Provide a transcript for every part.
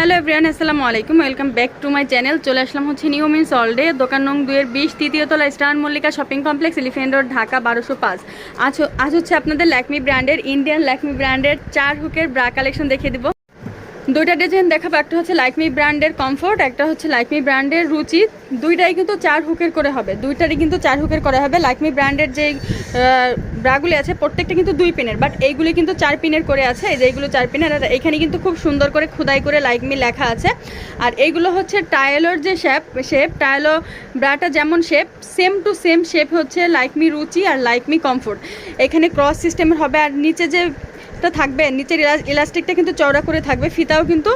Hello everyone আসসালামু আলাইকুম। Welcome back to my channel চলে আসলাম হচ্ছে নিউ মিন্স অলডে দোকান নং দুয়ের বিশ, তৃতীয় তলা star Mallika shopping complex elephant road Dhaka বারোশো পাঁচ। আজ আজ হচ্ছে আপনাদের ল্যাকমি ব্র্যান্ডের ইন্ডিয়ান ল্যাকমি ব্র্যান্ডের চার হুকের ব্রা কালেকশন দেখিয়ে দিব। দুইটা ডিজাইন দেখাবো। একটা হচ্ছে লাইকমি ব্র্যান্ডের কমফোর্ট একটা হচ্ছে লাইকমি ব্র্যান্ডের রুচি দুইটাই কিন্তু চার হুকের করে হবে। দুইটারই কিন্তু চার হুকের করে হবে। লাইকমি ব্র্যান্ডের যে ব্রাগুলি আছে, প্রত্যেকটা কিন্তু দুই পিনের। বাট এইগুলি কিন্তু চার পিনের করে আছে। এই যে এইগুলো চার পিনের, আর এখানে কিন্তু খুব সুন্দর করে খোদাই করে লাইকমি লেখা আছে। আর এইগুলো হচ্ছে টায়ালোর যে শেপ শেপ টায়ালো ব্রাটা যেমন shape same to same shape হচ্ছে লাইকমি রুচি আর লাইকমি কমফোর্ট এখানে ক্রস সিস্টেমের হবে, আর নিচে যে টা থাকবে, নিচের ইলা- ইলাস্টিকটা কিন্তু চওড়া করে থাকবে, ফিতাও কিন্তু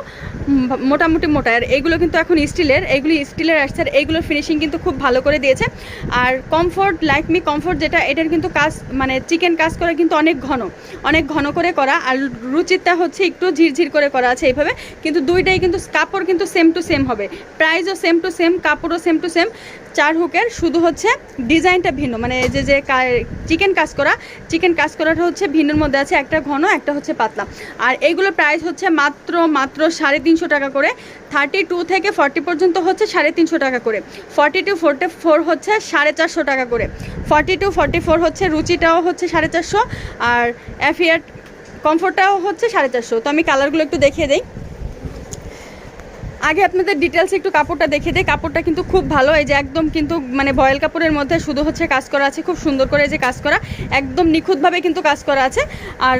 মোটামুটি মোটা। আর এইগুলো কিন্তু এখন স্টিলের এইগুলি স্টিলের আসছে, আর এইগুলোর ফিনিশিং কিন্তু খুব ভালো করে দিয়েছে। আর কমফোর্ট লাইক মি কমফোর্ট যেটা, এটার কিন্তু কাজ মানে চিকেন কাজ করা কিন্তু অনেক ঘন অনেক ঘন করে করা। আর রুচিটা হচ্ছে একটু ঝিরঝির করে করা আছে এইভাবে। কিন্তু দুইটাই কিন্তু কাপড় কিন্তু সেম টু সেম হবে। প্রাইসও সেম টু সেম কাপড়ও সেম টু সেম চার হুকের, শুধু হচ্ছে ডিজাইনটা ভিন্ন। মানে যে যে চিকেন কাজ করা চিকেন কাজ করাটা হচ্ছে ভিন্নর মধ্যে আছে। একটা ঘন একটা হচ্ছে পাতলা। আর এইগুলোর প্রাইস হচ্ছে মাত্র মাত্র সাড়ে তিনশো টাকা করে। থার্টি টু থেকে ফর্টি পর্যন্ত হচ্ছে সাড়ে তিনশো টাকা করে। ফর্টি টু ফোরটি ফোর হচ্ছে সাড়ে চারশো টাকা করে। ফর্টি টু ফর্টি ফোর হচ্ছে রুচিটাও হচ্ছে সাড়ে চারশো আর অ্যাফিয়ার কমফোর্টটাও হচ্ছে সাড়ে চারশো। তো আমি কালারগুলো একটু দেখিয়ে দিই। আগে আপনাদের ডিটেলস একটু কাপড়টা দেখে দিই। কাপড়টা কিন্তু খুব ভালো। এই যে একদম কিন্তু মানে বয়েল কাপড়ের মধ্যে শুধু হচ্ছে কাজ করা আছে। খুব সুন্দর করে এই যে কাজ করা। একদম নিখুঁতভাবে কিন্তু কাজ করা আছে। আর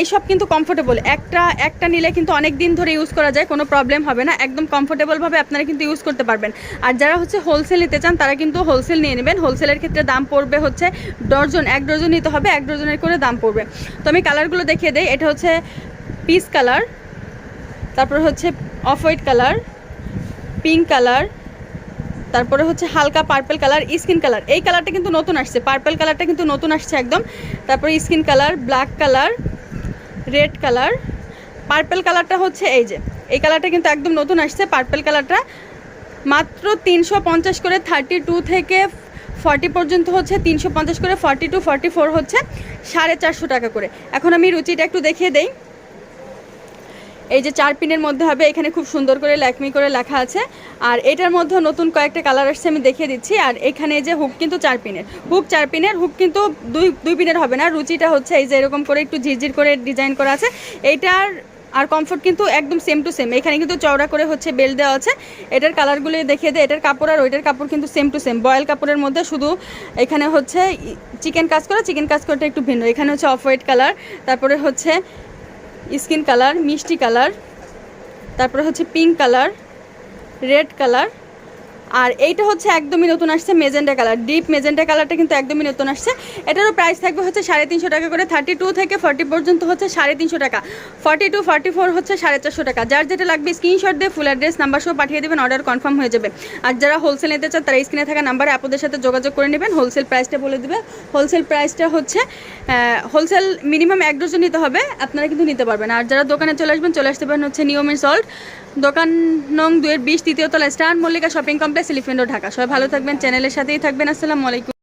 এইসব কিন্তু কমফোর্টেবল একটা একটা নিলে কিন্তু অনেক দিন ধরে ইউজ করা যায়, কোনো প্রবলেম হবে না। একদম কমফোর্টেবলভাবে আপনারা কিন্তু ইউজ করতে পারবেন। আর যারা হচ্ছে হোলসেল নিতে চান, তারা কিন্তু হোলসেল নিয়ে নেবেন। হোলসেলের ক্ষেত্রে দাম পড়বে হচ্ছে ডর্জন এক ডর্জন নিতে হবে, এক ডর্জনের করে দাম পড়বে। তো আমি কালারগুলো দেখিয়ে দিই। এটা হচ্ছে পিস কালার তারপর হচ্ছে off white colour pink colour তারপরে হচ্ছে হালকা পার্পল কালার স্কিন কালার এই কালারটা কিন্তু নতুন আসছে। পার্পল কালারটা কিন্তু নতুন আসছে একদম। তারপরে skin colour black colour red colour. Purple কালারটা হচ্ছে এই যে। এই কালারটা কিন্তু একদম নতুন আসছে। পার্পেল কালারটা মাত্র তিনশো পঞ্চাশ করে থার্টি টু থেকে ফর্টি পর্যন্ত হচ্ছে। তিনশো পঞ্চাশ করে ফর্টি টু ফোর হচ্ছে সাড়ে চারশো টাকা করে। এখন আমি রুচিটা একটু দেখিয়ে দেই। এই যে চার পিনের মধ্যে হবে, এখানে খুব সুন্দর করে ল্যাকমি করে লেখা আছে। আর এটার মধ্যে নতুন কয়েকটা কালার আসছে, আমি দেখিয়ে দিচ্ছি। আর এখানে যে হুক কিন্তু চার পিনের। হুক চার পিনের, হুক কিন্তু দুই দুই পিনের হবে না। রুচিটা হচ্ছে এই যে এরকম করে একটু ঝিরঝির করে ডিজাইন করা আছে। এইটার আর কমফোর্ট কিন্তু একদম সেম টু সেম। এখানে কিন্তু চওড়া করে হচ্ছে বেল দেওয়া আছে। এটার কালারগুলো দেখিয়ে দেয় এটার কাপড় আর ওইটার কাপড় কিন্তু সেম টু সেম। বয়েল কাপড়ের মধ্যে শুধু এখানে হচ্ছে চিকেন কাজ করা, চিকেন কাজ করাটা একটু ভিন্ন। এখানে হচ্ছে অফ হোয়াইট কালার, তারপরে হচ্ছে স্কিন কালার মিষ্টি কালার তারপরে হচ্ছে পিঙ্ক কালার রেড কালার আর এইটা হচ্ছে একদমই নতুন আসছে মেজেন্টা কালার। ডিপ মেজেন্ডা কালারটা কিন্তু একদমই নতুন আসছে। এটারও প্রাইস থাকবে হচ্ছে সাড়ে তিনশো টাকা করে। থার্টি টু থেকে ফর্টি পর্যন্ত হচ্ছে সাড়ে তিনশো টাকা। ফর্টি টু ফর্টি ফোর হচ্ছে সাড়ে চারশো টাকা। যার যেটা লাগবে স্ক্রিনশট দিয়ে ফুল অ্যাড্রেস নাম্বার সহ পাঠিয়ে দেবেন অর্ডার কনফার্ম হয়ে যাবে। আর যারা হোলসেল নিতে চান, তারা স্ক্রিনে থাকা নাম্বারে আপনাদের সাথে যোগাযোগ করে নেবেন। হোলসেল প্রাইসটা বলে দেবে। হোলসেল প্রাইসটা হচ্ছে হোলসেল মিনিমাম এক ডজন নিতে হবে। আপনারা কিন্তু নিতে পারবেন। আর যারা দোকানে চলে আসবেন, চলে আসতে পারেন হচ্ছে নিয়মের সল্ট দোকান নং দুয়ের বিশ, তৃতীয় তলা star Mallika shopping complex elephant Dhaka. সবাই ভালো থাকবেন, চ্যানেলের সাথেই থাকবেন। আসসালামু আলাইকুম।